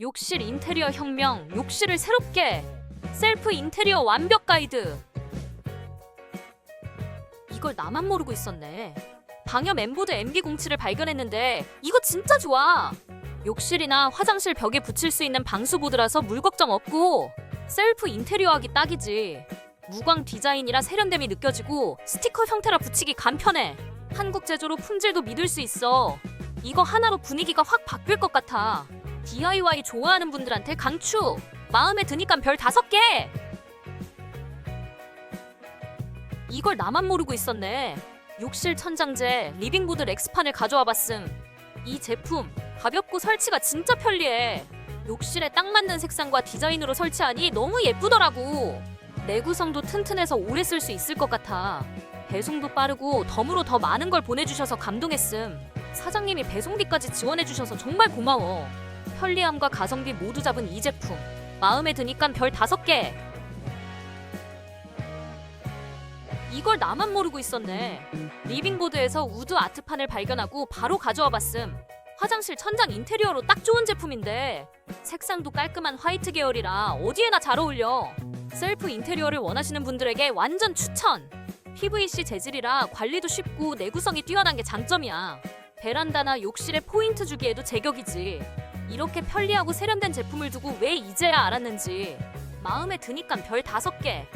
욕실 인테리어 혁명, 욕실을 새롭게. 셀프 인테리어 완벽 가이드. 이걸 나만 모르고 있었네. 방염 엠보드 MB07을 발견했는데 이거 진짜 좋아. 욕실이나 화장실 벽에 붙일 수 있는 방수보드라서 물 걱정 없고 셀프 인테리어 하기 딱이지. 무광 디자인이라 세련됨이 느껴지고 스티커 형태라 붙이기 간편해. 한국 제조로 품질도 믿을 수 있어. 이거 하나로 분위기가 확 바뀔 것 같아. DIY 좋아하는 분들한테 강추. 마음에 드니까 별 다섯 개. 이걸 나만 모르고 있었네. 욕실 천장재 리빙보드 렉스판을 가져와 봤음. 이 제품 가볍고 설치가 진짜 편리해. 욕실에 딱 맞는 색상과 디자인으로 설치하니 너무 예쁘더라고. 내구성도 튼튼해서 오래 쓸 수 있을 것 같아. 배송도 빠르고 덤으로 더 많은 걸 보내주셔서 감동했음. 사장님이 배송비까지 지원해주셔서 정말 고마워. 편리함과 가성비 모두 잡은 이 제품. 마음에 드니까 별 다섯 개. 이걸 나만 모르고 있었네. 리빙보드에서 우드 아트판을 발견하고 바로 가져와 봤음. 화장실 천장 인테리어로 딱 좋은 제품인데 색상도 깔끔한 화이트 계열이라 어디에나 잘 어울려. 셀프 인테리어를 원하시는 분들에게 완전 추천. PVC 재질이라 관리도 쉽고 내구성이 뛰어난 게 장점이야. 베란다나 욕실에 포인트 주기에도 제격이지. 이렇게 편리하고 세련된 제품을 두고 왜 이제야 알았는지. 마음에 드니까 별 다섯 개.